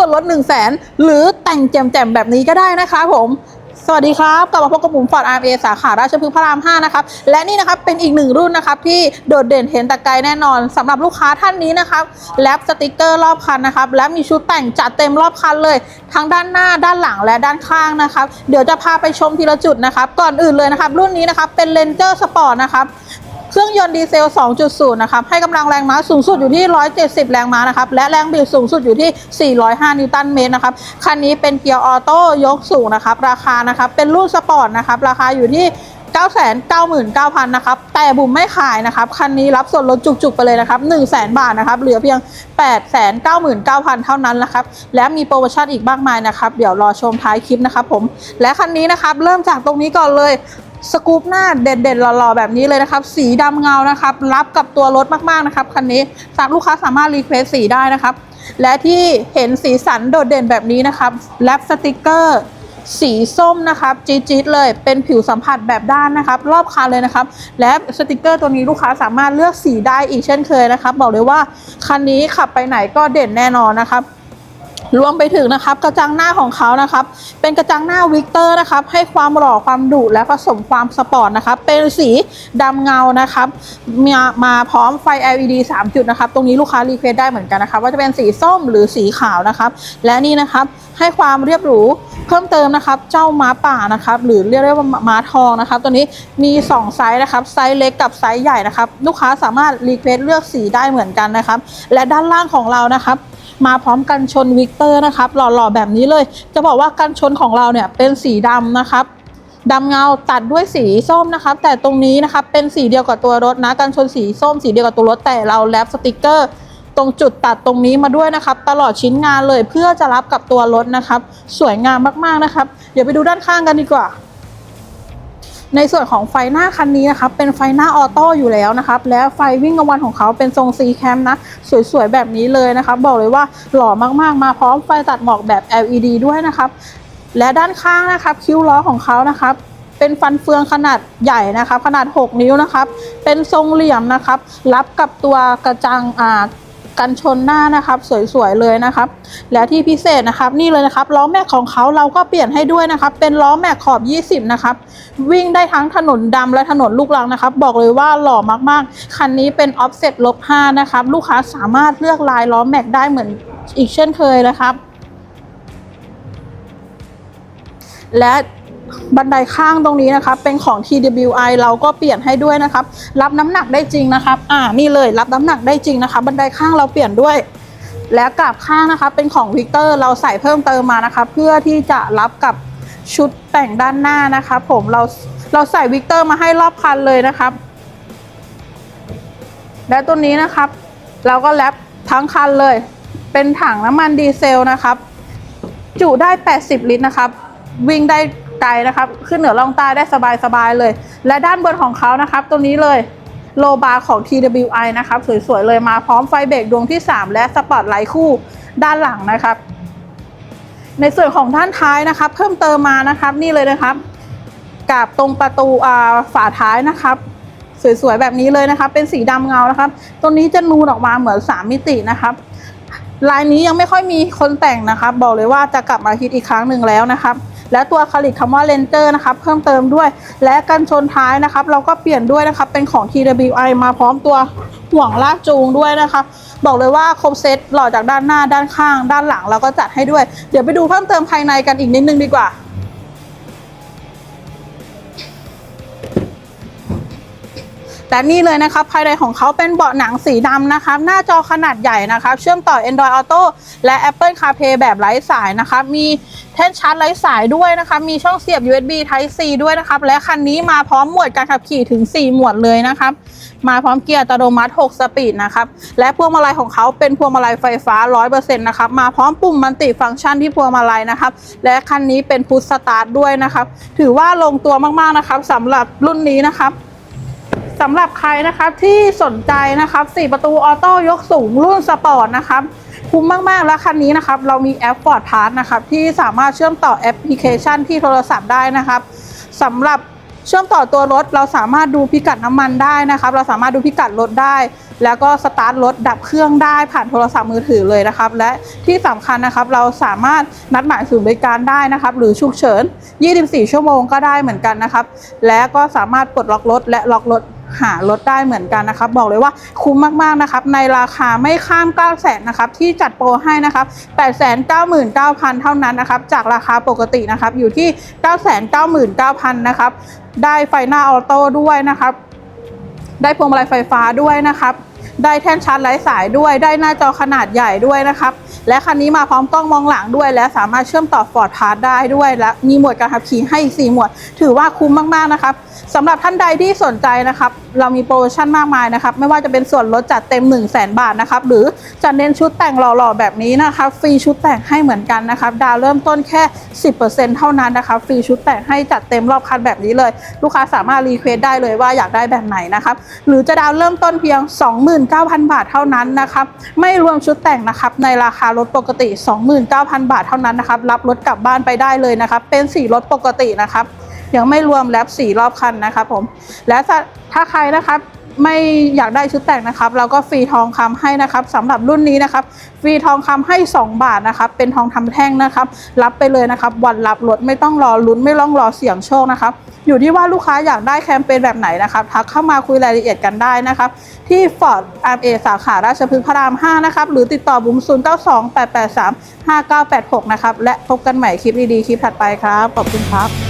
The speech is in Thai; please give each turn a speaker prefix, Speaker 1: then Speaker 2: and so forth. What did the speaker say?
Speaker 1: ส่วนลด1 0 0 0 0แสนหรือแต่งแจ่มๆแบบนี้ก็ได้นะคะผมสวัสดีครับ กลับมาพบกับผมฟอร์ดอาร์เอสาขาราชพฤกษ์พระราม 5 นะครับ และนี่นะครับเป็นอีกหนึ่งรุ่นนะครับที่โดดเด่นเห็นต่ไกลแน่นอนสำหรับลูกค้าท่านนี้นะครับแลปสติกเกอร์รอบคันนะครับ และมีชุดแต่งจัดเต็มรอบคันเลย ทั้งด้านหน้าด้านหลังและด้านข้างนะครับ เดี๋ยวจะพาไปชมทีละจุดนะครับ ก่อนอื่นเลยนะครับ รุ่นนี้นะครับเป็นเลนเจอร์สปอร์ตนะครับ เครื่องยนต์ดีเซล 2.0 นะครับ ให้กำลังแรงม้าสูงสุดอยู่ที่ 170 แรงม้านะครับ และแรงบิดสูงสุดอยู่ที่ 405 นิวตันเมตรนะครับ คันนี้เป็นเกียร์ออโต้ยกสูงนะครับ ราคานะครับ เป็นรุ่นสปอร์ตนะครับ ราคาอยู่ที่999,000 นะครับ แต่บุ๋มไม่ขายนะครับ คันนี้รับส่วนลดจุกๆ ไปเลยนะครับ 100,000 บาทนะครับ เหลือเพียง 899,000 เท่านั้นนะครับ และมีโปรโมชั่นอีกมากมายนะครับ เดี๋ยวรอชมท้ายคลิปนะครับผม และคันนี้นะครับ เริ่มจากตรงนี้ก่อนเลย สกูปหน้าเด่นๆหล่อๆแบบนี้เลยนะครับ สีดำเงานะครับ รับกับตัวรถมากๆนะครับคันนี้สามลูกค้าสามารถรีเควสสีได้นะครับ และที่เห็นสีสันโดดเด่นแบบนี้นะครับแรปสติกเกอร์สีส้มนะครับจี๊ดๆเลยเป็นผิวสัมผัสแบบด้านนะครับ รอบคันเลยนะครับ และสติกเกอร์ตัวนี้ลูกค้าสามารถเลือกสีได้อีกเช่นเคยนะครับ บอกเลยว่าคันนี้ขับไปไหนก็เด่นแน่นอนนะครับ รวมไปถึงนะครับกระจังหน้าของเขานะครับ เป็นกระจังหน้าวิกเตอร์นะครับ ให้ความหล่อความดุและผสมความสปอร์ตนะครับ เป็นสีดำเงานะครับมามาพร้อมไฟ LED 3 จุดนะครับ ตรงนี้ลูกค้ารีเควสได้เหมือนกันนะครับ ว่าจะเป็นสีส้มหรือสีขาวนะครับ และนี่นะครับให้ความเรียบหรูเพิ่มเติมนะครับ เจ้าม้าป่านะครับ หรือเรียกได้ว่าม้าทองนะครับ ตัวนี้มี 2 ไซส์นะครับ ไซส์เล็กกับไซส์ใหญ่นะครับ ลูกค้าสามารถรีเควสเลือกสีได้เหมือนกันนะครับ และด้านล่างของเรานะครับ มาพร้อมกันชนวิกเตอร์นะครับหล่อๆแบบนี้เลย จะบอกว่ากันชนของเราเนี่ยเป็นสีดำนะครับดำเงาตัดด้วยสีส้มนะครับ แต่ตรงนี้นะครับเป็นสีเดียวกับตัวรถนะกันชนสีส้มสีเดียวกับตัวรถแต่เราแรปสติกเกอร์ ตรงจุดตัดตรงนี้มาด้วยนะครับ ตลอดชิ้นงานเลยเพื่อจะรับกับตัวรถนะครับ สวยงามมากๆนะครับ เดี๋ยวไปดูด้านข้างกันดีกว่า ในส่วนของไฟหน้าคันนี้นะครับเป็นไฟหน้าออโต้อยู่แล้วนะครับและไฟวิ่งกลางวันของเขาเป็นทรง C cam นะสวยๆแบบนี้เลยนะครับบอกเลยว่าหล่อมากๆมาพร้อมไฟตัดหมอกแบบ LED ด้วยนะครับและด้านข้างนะครับคิ้วล้อของเขานะครับเป็นฟันเฟืองขนาดใหญ่นะครับขนาด 6 นิ้วนะครับเป็นทรงเหลี่ยมนะครับรับกับตัวกระจังอ่า กันชนหน้านะครับ สวยๆเลยนะครับ และที่พิเศษนะครับนี่เลยนะครับล้อแม็กของเขาเราก็เปลี่ยนให้ด้วยนะครับ เป็นล้อแม็กขอบ 20 นะครับ วิ่งได้ทั้งถนนดำและถนนลูกรังนะครับ บอกเลยว่าหล่อมากๆ คันนี้เป็น offset ลบ5นะครับ ลูกค้าสามารถเลือกลายล้อแม็กได้เหมือนอีกเช่นเคยนะครับ และ บันไดข้างตรงนี้นะครับเป็นของ TWI เราก็เปลี่ยนให้ด้วยนะครับ รับน้ำหนักได้จริงนะครับ อ่านี่เลยรับน้ำหนักได้จริงนะคะ บันไดข้างเราเปลี่ยนด้วย และกลับข้างนะคะเป็นของวิกเตอร์เราใส่เพิ่มเติมมานะคะเพื่อที่จะรับกับชุดแต่งด้านหน้านะคะผมเราเราใส่วิกเตอร์มาให้รอบคันเลยนะครับ และตัวนี้นะครับ เราก็แรปทั้งคันเลย เป็นถังน้ำมันดีเซลนะครับ จุได้ 80 ลิตรนะครับ วิ่งได้ ไกลนะครับ ขึ้นเหนือล่องใต้ได้สบายๆเลย และด้านบนของเขานะครับตัวนี้เลยโลบาร์ของ TWI นะครับ สวยๆ เลยมาพร้อมไฟเบรกดวงที่ 3 และสปอตไลท์คู่ด้านหลังนะครับ ในส่วนของด้านท้ายนะครับ เพิ่มเติมมานะครับนี่เลยนะครับกับตรงประตูอ่าฝาท้ายนะครับ สวยๆ แบบนี้เลยนะครับ เป็นสีดำเงานะครับตรงนี้จะนูนออกมาเหมือน 3 มิตินะครับลายนี้ยังไม่ค่อยมีคนแต่งนะครับ บอกเลยว่าจะกลับมาฮิตอีกครั้งหนึ่งแล้วนะครับ และตัวคาลิกคำว่าเลนเจอร์นะครับเพิ่มเติมด้วย และกันชนท้ายนะครับ เราก็เปลี่ยนด้วยนะครับ เป็นของ TWI มาพร้อมตัวห่วงลากจูงด้วยนะครับบอกเลยว่าครบเซตหล่อจากด้านหน้าด้านข้าง ด้านหลังเราก็จัดให้ด้วย เดี๋ยวไปดูเพิ่มเติมภายในกันอีกนิดนึงดีกว่า แต่นี่เลยนะครับภายในของเขาเป็นเบาะหนังสีดำนะครับ หน้าจอขนาดใหญ่นะครับ เชื่อมต่อ Android Auto และ Apple CarPlay แบบไร้สายนะครับมีแท่นชาร์จไร้สายด้วยนะครับมีช่องเสียบ USB Type C ด้วยนะครับและคันนี้มาพร้อมหมวดการขับขี่ถึง 4 หมวดเลยนะครับมาพร้อมเกียร์อัตโนมัติ 6 สปีดนะครับและพวงมาลัยของเขาเป็นพวงมาลัยไฟฟ้า 100%นะครับมาพร้อมปุ่มมัลติฟังก์ชันที่พวงมาลัยนะครับและคันนี้เป็นพุทสตาร์ทด้วยนะครับถือว่าลงตัวมากๆนะครับสำหรับรุ่นนี้นะครับ สำหรับใครนะครับที่สนใจนะครับ4ประตูออโต้ยกสูงรุ่นสปอร์ตนะครับคุ้มมากๆ แล้วคันนี้นะครับเรามีแอป Ford Pass นะครับที่สามารถเชื่อมต่อแอปพลิเคชันที่โทรศัพท์ได้นะครับสำหรับเชื่อมต่อตัวรถเราสามารถดูพิกัดน้ำมันได้นะครับ เราสามารถดูพิกัดรถได้ แล้วก็สตาร์ทรถดับเครื่องได้ผ่านโทรศัพท์มือถือเลยนะครับ และที่สำคัญนะครับเราสามารถนัดหมายศูนย์บริการได้นะครับ หรือฉุกเฉิน 24 ชั่วโมงก็ได้เหมือนกันนะครับ และก็สามารถปลดล็อกรถและล็อกรถ หารถได้เหมือนกันนะครับ บอกเลยว่าคุ้มมากๆนะครับ ในราคาไม่ข้าม 9 0 0 0 0นนะครับที่จัดโปรให้นะครับ899,000 เท่านั้นนะครับ จากราคาปกตินะครับอยู่ที่ 999,000 นะครับ ได้ไฟหน้าออโต้ด้วยนะครับ ได้พวงมาลัยไฟฟ้าด้วยนะครับได้แท่นชาร์จไร้สายด้วย ได้หน้าจอขนาดใหญ่ด้วยนะครับ และคันนี้มาพร้อมกล้องมองหลังด้วย และสามารถเชื่อมต่อ Ford Pass ได้ด้วย และมีหมวดการขับขี่ให้อีก4หมวด ถือว่าคุ้มมากๆนะครับ สำหรับท่านใดที่สนใจนะครับ เรามีโปรโมชั่นมากมายนะครับ ไม่ว่าจะเป็นส่วนลดจัดเต็ม 1 0 0 0 0แบาทนะครับ หรือจะเน้นชุดแต่งหล่อๆ แบบนี้นะครับ ฟรีชุดแต่งให้เหมือนกันนะครับ ดาวเริ่มต้นแค่ 10%เท่านั้นนะครับ ฟรีชุดแต่งให้จัดเต็มรอบคันแบบนี้เลย ลูกค้าสามารถรีเควสได้เลยว่าอยากได้แบบไหนนะครับ หรือจะดาวเริ่มต้นเพียง 29,000 บาทเท่านั้นนะครับ ไม่รวมชุดแต่งนะครับ ในราคารถปกติ 29,000 บาทเท่านั้นนะครับ รับรถกลับบ้านไปได้เลยนะครับ เป็นสีรถปกตินะครับ ยังไม่รวมแรปสี่รอบคันนะครับผม และถ้าถ้าใครนะครับไม่อยากได้ชุดแต่งนะครับ เราก็ฟรีทองคำให้นะครับสำหรับรุ่นนี้นะครับ ฟรีทองคำให้ 2 บาทนะครับ เป็นทองคำแท่งนะครับ รับไปเลยนะครับ วันรับรถไม่ต้องรอลุ้นไม่ต้องรอเสี่ยงโชคนะครับ อยู่ที่ว่าลูกค้าอยากได้แคมเปญแบบไหนนะครับ ทักเข้ามาคุยรายละเอียดกันได้นะครับ ที่ Ford RA สาขาราชพฤกษ์พระราม 5 นะครับ หรือติดต่อบุ้ม0 9 2 8 8 3 5 9 8 6 นะครับ และพบกันใหม่คลิปดีๆคลิปถัดไปครับ ขอบคุณครับ